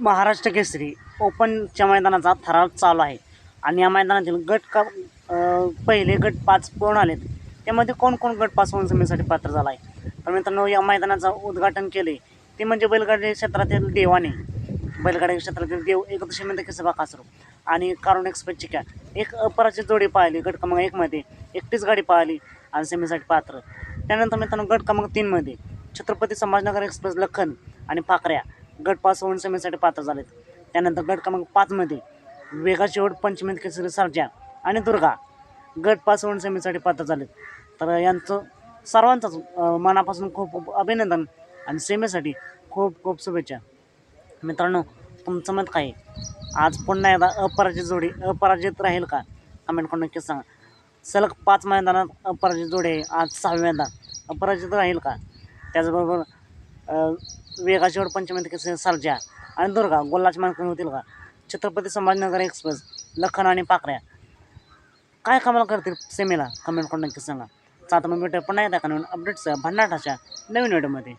महाराष्ट्र केसरी ओपनच्या मैदानाचा थरार चालू आहे. आणि या मैदानातील गट का पहिले गट पाच पूर्ण आलेत. त्यामध्ये कोण कोण गट पाच होऊन समितीसाठी पात्र झाला आहे? तर मित्रांनो या मैदानाचं उद्घाटन केले. ते म्हणजे बैलगाडी क्षेत्रातील देवाने. बैलगाडी क्षेत्रातील देव एक दशमी केसबा कासरू. आणि कारुण एक्सप्रेसची कॅ एक अपराची जोडी पाहिली गट क्रमांक एकमध्ये एकटीच गाडी पाहिली आणि सेमीसाठी पात्र. त्यानंतर मित्रांनो गट क्रमांक तीनमध्ये छत्रपती संभाजनगर एक्सप्रेस लखन आणि फाकऱ्या. गट पाच होऊन सेमीसाठी पात्र झालेत. त्यानंतर गट क्रमांक पाचमध्ये वेगा शेवट पंचमी केसरी सर्जा आणि दुर्गा गट पाच होऊन सेमीसाठी पात्र झालेत. तर यांचं सर्वांचंच मनापासून खूप खूप अभिनंदन आणि सेमेसाठी खूप खूप शुभेच्छा. मित्रांनो तुमचं मत काय? आहे? आज पुन्हा एकदा अपराजित जोडी अपराजित राहील का? कमेंट करून नक्कीच सांगा. सलग पाच मैदानात अपराजित जोडी आहे. आज सहाव्यांदा अपराजित राहील का? त्याचबरोबर अं, वेगाचीवर पंचमी सर्जा आणि दुर्गा गोल्लाची मानकरी होतील का? छत्रपती संभाजीनगर एक्सप्रेस लखन आणि पाकऱ्या. काय कमाल करतील सेमीला? कमेंट करून नक्की सांगा. आता मग भेटूया पुन्हा एकदा का नवीन अपडेट्स भन्नाटाच्या नवीन व्हिडिओमध्ये